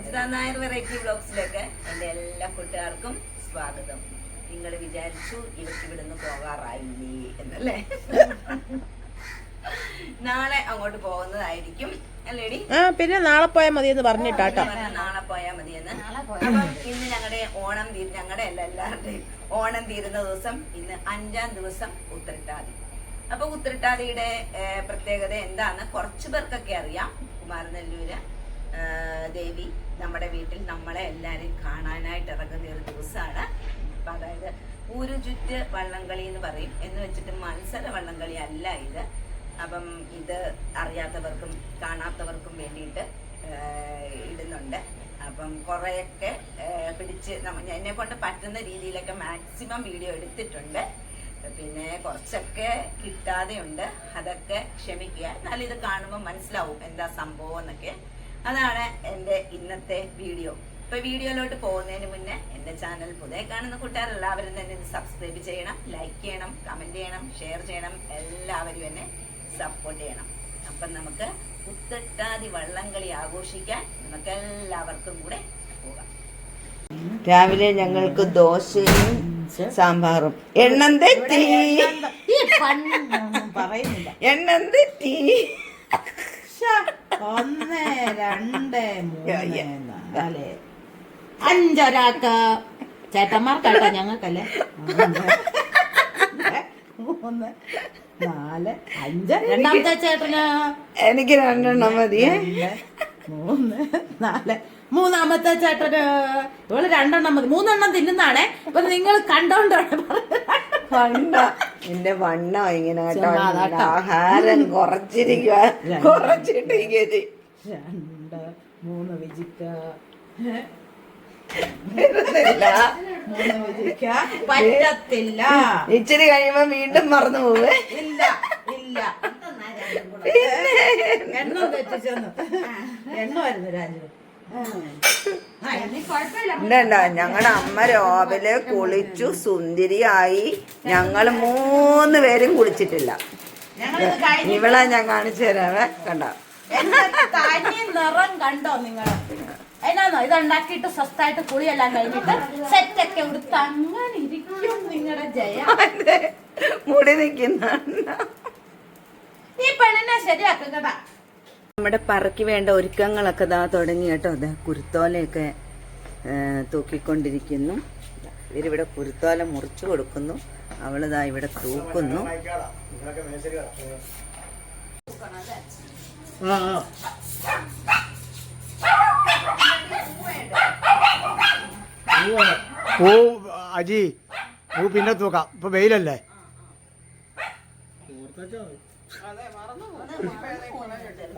Ajitha Nair variety ബ്ലോഗ്സിലേക്ക് എന്റെ എല്ലാ കൂട്ടുകാർക്കും സ്വാഗതം. നിങ്ങൾ വിചാരിച്ചു ഇവർക്ക് ഇവിടുന്ന് പോകാറായില്ലേ എന്നല്ലേ? നാളെ അങ്ങോട്ട് പോകുന്നതായിരിക്കും അല്ലേടി? ആ പിന്നെ നാളെ പോയാൽ മതി എന്ന് പറഞ്ഞിട്ടാട്ടോ പറഞ്ഞ നാളെ പോയാൽ മതിയെന്ന്. എന്ന് ഇന്ന് ഞങ്ങളുടെ ഓണം തീരുന്ന ഞങ്ങളുടെ അല്ല എല്ലാവരുടെയും ഓണം തീരുന്ന ദിവസം ഇന്ന് അഞ്ചാം ദിവസം ഉത്തരട്ടാതി അപ്പൊ ഉത്തരട്ടാതിയുടെ പ്രത്യേകത എന്താന്ന് കുറച്ചു പേർക്കൊക്കെ അറിയാം കുമാരനെല്ലൂര്. ദേവി നമ്മുടെ വീട്ടിൽ നമ്മളെ എല്ലാവരെയും കാണാനായിട്ട് ഇറങ്ങുന്ന ഒരു ദിവസമാണ്. അപ്പൊ അതായത് ഊരു ചുറ്റ് വള്ളംകളി എന്ന് പറയും. എന്ന് വെച്ചിട്ട് മത്സര വള്ളംകളി അല്ല ഇത്. അപ്പം ഇത് അറിയാത്തവർക്കും കാണാത്തവർക്കും വേണ്ടിയിട്ട് ഇടുന്നുണ്ട്. അപ്പം കുറേയൊക്കെ പിടിച്ച് നമ്മ എന്നെ കൊണ്ട് പറ്റുന്ന രീതിയിലൊക്കെ മാക്സിമം വീഡിയോ എടുത്തിട്ടുണ്ട്. പിന്നെ കുറച്ചൊക്കെ കിട്ടാതെയുണ്ട്. അതൊക്കെ ക്ഷമിക്കുക. എന്നാലും ഇത് കാണുമ്പോൾ മനസ്സിലാവും എന്താ സംഭവം എന്നൊക്കെ. അതാണ് എന്റെ ഇന്നത്തെ വീഡിയോ. ഇപ്പൊ വീഡിയോയിലോട്ട് പോകുന്നതിന് മുന്നേ എന്റെ ചാനൽ പുതിയ കാണുന്ന കൂട്ടുകാർ എല്ലാവരും തന്നെ ഇത് സബ്സ്ക്രൈബ് ചെയ്യണം ലൈക്ക് ചെയ്യണം കമന്റ് ചെയ്യണം ഷെയർ ചെയ്യണം എല്ലാവരും എന്നെ സപ്പോർട്ട് ചെയ്യണം. അപ്പം നമുക്ക് ഉത്തട്ടാതി വള്ളംകളി ആഘോഷിക്കാൻ നമുക്ക് എല്ലാവർക്കും കൂടെ പോകാം. രാവിലെ ഞങ്ങൾക്ക് ദോശയും സാമ്പാറും. എണ്ണം തെറ്റി പറയുന്നില്ല. എണ്ണം തെറ്റി ഒന്ന് രണ്ട് മൂന്ന് നാല്. അഞ്ചൊരാൾക്ക്. ചേട്ടന്മാർക്കാട്ടോ ഞങ്ങൾക്കല്ലേ? മൂന്ന് നാല് അഞ്ച്. രണ്ടാമത്തെ ചേട്ടന്? എനിക്ക് രണ്ടെണ്ണം മതിയേ. മൂന്ന് നാല്. മൂന്നാമത്തെ ചേട്ടന്? ഇവൾ രണ്ടെണ്ണം മതി. മൂന്നെണ്ണം തിന്നുന്നാണേ ഇപ്പൊ നിങ്ങൾ കണ്ടോണ്ടാണ് പറയുന്നത് വണ്ണ വണ്ണോ വണ്ണ ഇങ്ങനെ കേട്ടോ ആഹാരം കുറച്ചിരിക്കുക കുറച്ചിട്ടിരിക്കുക രണ്ട് മൂന്ന് വിജിക്ക പറ്റത്തില്ല. ഇച്ചിരി കഴിയുമ്പോ വീണ്ടും മറന്നു പോവേ. ഇല്ല ഇല്ല. എണ്ണ തെറ്റിച്ചെന്ന് വരുന്നു രാജു. ഉണ്ടണ്ട ഞങ്ങളുടെ അമ്മ രാവിലെ കുളിച്ചു സുന്ദരിയായി. ഞങ്ങൾ മൂന്ന് പേരും കുളിച്ചിട്ടില്ല. ഇവളാ ഞാൻ കാണിച്ചു തരാവേ കണ്ട? നിറം കണ്ടോ നിങ്ങൾ എന്നാന്നോ? ഇത് ഉണ്ടാക്കിയിട്ട് സ്വസ്ഥായിട്ട് കുളിയെല്ലാം കഴിഞ്ഞിട്ട് സെറ്റൊക്കെ ഉടുത്ത് അങ്ങനെ ഇരിക്കും നിങ്ങളുടെ ജയ. മുടി നിക്കുന്ന ഈ പെണ്ണിനെ ശരിയാക്കും കേട്ടാ. നമ്മുടെ പറക്ക് വേണ്ട ഒരുക്കങ്ങളൊക്കെ ഇതാ തുടങ്ങി കേട്ടോ. അതാ കുരുത്തോലയൊക്കെ തൂക്കിക്കൊണ്ടിരിക്കുന്നു. ഇവരിവിടെ കുരുത്തോല മുറിച്ചു കൊടുക്കുന്നു. അവളിതാ ഇവിടെ തൂക്കുന്നു. പൂ അജി പൂ പിന്നെ തൂക്കാം. ഇപ്പൊ വെയിലല്ലേ?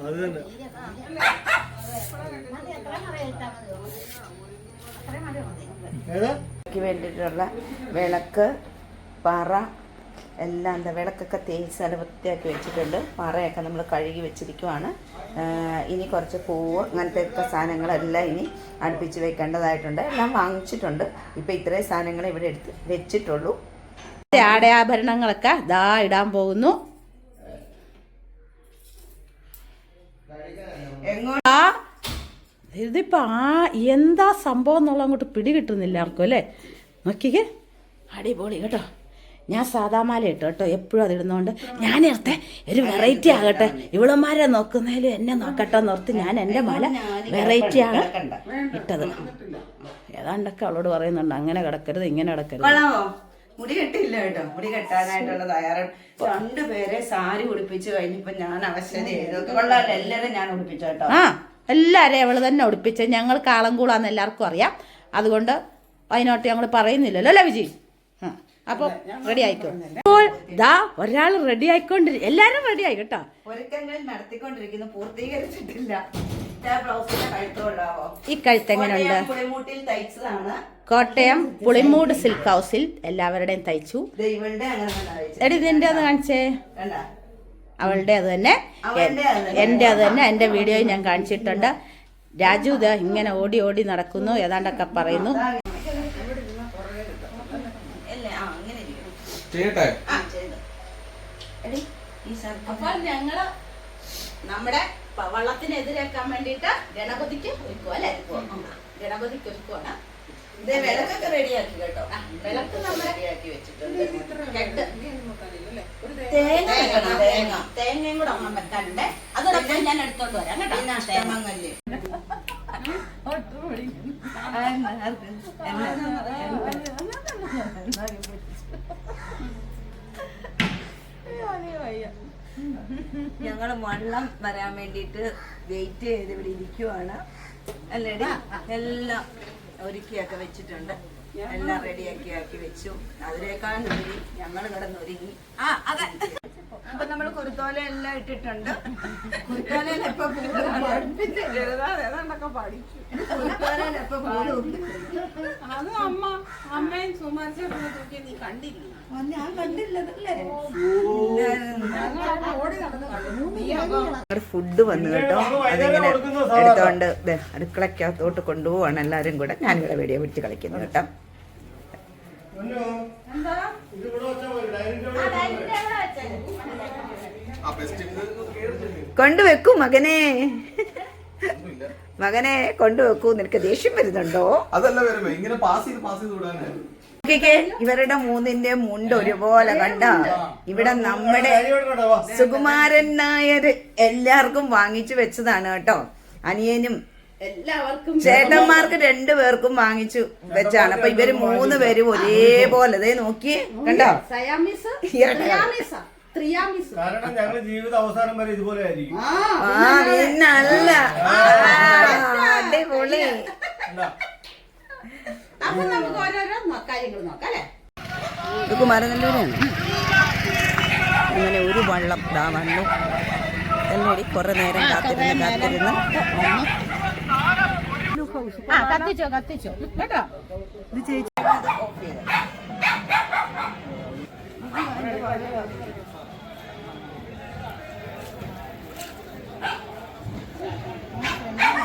അത് തന്നെ. വേണ്ടിയിട്ടുള്ള വിളക്ക് പറ എല്ലാം എന്താ വിളക്കൊക്കെ തേച്ച് നല്ല വൃത്തിയാക്കി വെച്ചിട്ടുണ്ട്. പറയൊക്കെ നമ്മൾ കഴുകി വെച്ചിരിക്കുവാണ്. ഇനി കുറച്ച് പൂവ് അങ്ങനത്തെ ഒക്കെ സാധനങ്ങളെല്ലാം ഇനി അടുപ്പിച്ച് വെക്കേണ്ടതായിട്ടുണ്ട്. എല്ലാം വാങ്ങിച്ചിട്ടുണ്ട്. ഇപ്പം ഇത്രയും സാധനങ്ങൾ ഇവിടെ എടുത്ത് വെച്ചിട്ടുള്ളൂ. ആടയാഭരണങ്ങളൊക്കെ ദാ ഇടാൻ പോകുന്നു ആ ഇതിപ്പോ ആ എന്താ സംഭവം എന്നുള്ള അങ്ങോട്ട് പിടികിട്ടുന്നില്ല ആർക്കും അല്ലേ? നോക്കിക്കേ. അടിപൊളി കേട്ടോ. ഞാൻ സാധാമാല ഇട്ടു കേട്ടോ. എപ്പോഴും അതിടുന്നോണ്ട് ഞാൻ നേരത്തെ ഒരു വെറൈറ്റി ആകട്ടെ. ഇവളന്മാരെ നോക്കുന്നതിലും എന്നെ നോക്കട്ടെ എന്നോർത്ത് ഞാൻ എന്റെ മാല വെറൈറ്റി ആണ് ഇട്ടത്. ഏതാണ്ടൊക്കെ അവളോട് പറയുന്നുണ്ട് അങ്ങനെ കിടക്കരുത് ഇങ്ങനെ കിടക്കരുത്. മുടി കെട്ടില്ല കേട്ടോ. മുടി കെട്ടാനായിട്ടുള്ള തയ്യാറെടുപ്പ് രണ്ടുപേരെ സാരി ഉടുപ്പിച്ച് കഴിഞ്ഞപ്പോ ഞാൻ അവശതയായിരുന്നു കൊള്ളാല്ല എല്ലാരും ഞാൻ ഉടുപ്പിച്ചു കേട്ടോ. എല്ലാവരെയും അവൾ തന്നെ ഉടുപ്പിച്ച് ഞങ്ങൾ കാളംകൂളാന്ന് എല്ലാവർക്കും അറിയാം. അതുകൊണ്ട് അതിനോട്ട് ഞങ്ങൾ പറയുന്നില്ലല്ലോ അല്ലേ വിജി? ആ അപ്പോൾ റെഡി ആയിക്കോ? അപ്പോൾ ദാ ഒരാൾ റെഡി ആയിക്കൊണ്ടിരി എല്ലാരും റെഡി ആയി കേട്ടോ. നടത്തിക്കൊണ്ടിരിക്കുന്നു പൂർത്തീകരിച്ചിട്ടില്ല. ഈ കഴുത്തെങ്ങനെയുണ്ട് കോട്ടയം പുളിമൂട് സിൽക്ക് ഹൗസിൽ എല്ലാവരുടെയും തയ്ച്ചു. എടി ഇതിന്റെ ഒന്ന് കാണിച്ചേ? അവളുടെ അത് തന്നെ. അവളുടെ അത് തന്നെ. എന്റെ അത് തന്നെ. എന്റെ വീഡിയോയിൽ ഞാൻ കാണിച്ചിട്ടുണ്ട്. രാജു ഇത് ഇങ്ങനെ ഓടി ഓടി നടക്കുന്നു. ഏതാണ്ടൊക്കെ പറയുന്നു. അല്ലേ? അങ്ങനെ ഇരിക്കണം ചെയ്യട്ടെ? ആ ചെയ്തു. എടി ഈ സർക്കാർ അപ്പോൾ ഞങ്ങൾ നമ്മുടെ വള്ളത്തിനെതിരേക്കാൻ വേണ്ടിയിട്ട് ഗണപതിക്ക് ഒരുക്കുക അല്ലേ? ഗണപതിക്ക് ഒരുക്കുവാണ്. ഇത് വിളക്കൊക്കെ റെഡിയാക്കി കേട്ടോ. വിളക്ക് റെഡിയാക്കി വെച്ചിട്ടുണ്ട്. തേങ്ങ. തേങ്ങയും കൂടെ അമ്മ വെക്കാനുണ്ട്. അതോടൊപ്പം ഞാൻ എടുത്തോണ്ട് വരാം കേട്ടോ. അഷ്ടമംഗല്യം. ഞങ്ങൾ വെള്ളം വരാൻ വേണ്ടിട്ട് വെയിറ്റ് ചെയ്ത് ഇവിടെ ഇരിക്കുവാണ്. അല്ലേടി എല്ലാം ഒരുക്കിയൊക്കെ വെച്ചിട്ടുണ്ട്. എല്ലാം റെഡിയാക്കി ആക്കി വെച്ചു. അതിനേക്കാൾ ഒരുങ്ങി ഞങ്ങൾ കിടന്നൊരുങ്ങി ആ അതെ. കുരുത്തോല എല്ലാം ഇട്ടിട്ടുണ്ട്. കുരുത്തോലയിൽ എപ്പോ കുരുത്തോലയിൽ എപ്പോ പൂട് അത് അമ്മ അമ്മയും സുമർച്ച തൂക്കി നീ കണ്ടില്ലേ? ഞാൻ കണ്ടില്ലതല്ലേ? ഓടി നടന്ന് കണ്ടു നീ അപ്പൊ ഫുഡ് വന്നു കേട്ടോ അതിങ്ങനെ എടുത്തോണ്ട് ദേ അടുക്കളക്കകത്തോട്ട് കൊണ്ടുപോവാണ് എല്ലാരും കൂടെ. ഞാനിവിടെ വെടിയെ പിടിച്ച് കളിക്കുന്നു കേട്ടോ. കൊണ്ടുവെക്കൂ മകനെ. മകനെ കൊണ്ടുവെക്കൂ നിനക്ക് ദേഷ്യം വരുന്നുണ്ടോ? ഇങ്ങനെ പാസ് ചെയ്ത് പാസ് ചെയ്ത് വിടാനേ. നോക്കിക്കേ, ഇവരുടെ മൂന്നിന്റെ മുണ്ട് ഒരുപോലെ കണ്ട. ഇവിടെ നമ്മുടെ സുകുമാരൻ നായർ എല്ലാവർക്കും വാങ്ങിച്ചു വെച്ചതാണ് കേട്ടോ. അനിയനും എല്ലാവർക്കും ചേട്ടന്മാർക്ക് രണ്ടു പേർക്കും വാങ്ങിച്ചു വെച്ചാണ്. അപ്പൊ ഇവർ മൂന്ന് പേരും ഒരേപോലെ. ദേ നോക്കിയേ കണ്ടോ. ത്രിയാമിസ. കാരണം ഞങ്ങൾ ജീവിത അവസാനം വരെ ഇതുപോലെ ആയിരിക്കും. ആ പിന്നല്ല. ആ, അടിപൊളി. അപ്പൊ നമുക്ക് ഓരോരോ നോ- കാര്യങ്ങൾ നോക്കാം അല്ലേ? ഇത് കുമാരനെല്ലൂരാണ്. അങ്ങനെ ഒരു വള്ളം ഇതാ വന്നു. എന്നോടി കുറെ നേരം കാത്തിരുന്ന് കാത്തിരുന്ന്. ആ കത്തിച്ചോ കത്തിച്ചോ. കേട്ടോ?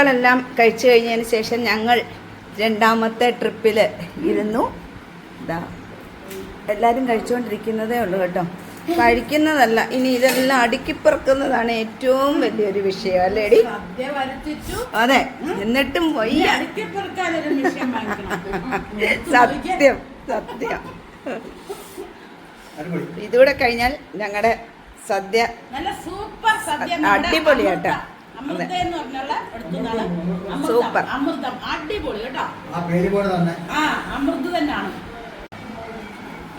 മക്കളെല്ലാം കഴിച്ചു കഴിഞ്ഞതിന് ശേഷം ഞങ്ങൾ രണ്ടാമത്തെ ട്രിപ്പിൽ ഇരുന്നു. ഇതാ എല്ലാവരും കഴിച്ചുകൊണ്ടിരിക്കുന്നതേ ഉള്ളൂ കേട്ടോ. കഴിക്കുന്നതല്ല ഇനി ഇതെല്ലാം അടുക്കിപ്പറക്കുന്നതാണ് ഏറ്റവും വലിയൊരു വിഷയം അല്ലേടി അതെ എന്നിട്ടും വയ്യ. സത്യം സത്യം. ഇതുകൂടെ കഴിഞ്ഞാൽ ഞങ്ങളുടെ സദ്യ നല്ല സൂപ്പർ സദ്യ. അടിപൊളിയാട്ടോ. അമൃത എന്ന് പറഞ്ഞുള്ള എടുത്തതാണ്. അമൃതം, സൂപ്പർ. അമൃതം. അടിപൊളി കേട്ടോ. ആ പേര് പോലെ തന്നെ. ആ അമൃത് തന്നെയാണ്.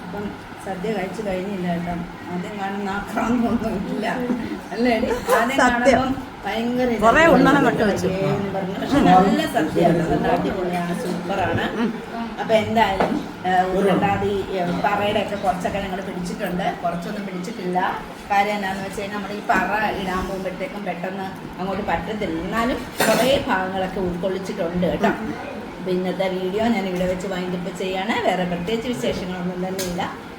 അപ്പം സദ്യ കഴിച്ചു കഴിഞ്ഞില്ല കേട്ടോ. ആദ്യം കാണുന്ന ആക്രാന്തമൊന്നും ഇല്ല. അല്ലേ? ആദ്യം. കാണുമ്പം ഭയങ്കര നല്ല സദ്യയാണ്. അടിപൊളിയാണ്. സൂപ്പറാണ്. അപ്പൊ എന്തായാലും ഉരുണ്ടാതി പറയുടെ ഒക്കെ കുറച്ചൊക്കെ ഞങ്ങൾ പിടിച്ചിട്ടുണ്ട്. കുറച്ചൊന്നും പിടിച്ചിട്ടില്ല. കാര്യം എന്താണെന്ന് വെച്ച് കഴിഞ്ഞാൽ നമ്മൾ ഈ പറ ഇടാൻ പോകുമ്പോഴത്തേക്കും പെട്ടെന്ന് അങ്ങോട്ട് പറ്റത്തില്ല. എന്നാലും കുറേ ഭാഗങ്ങളൊക്കെ ഉൾക്കൊള്ളിച്ചിട്ടുണ്ട് കേട്ടോ. അപ്പൊ ഇന്നത്തെ വീഡിയോ ഞാൻ ഇവിടെ വെച്ച് വൈൻഡപ്പ് ചെയ്യാണ്. വേറെ പ്രത്യേകിച്ച് വിശേഷങ്ങളൊന്നും തന്നെ ഇല്ല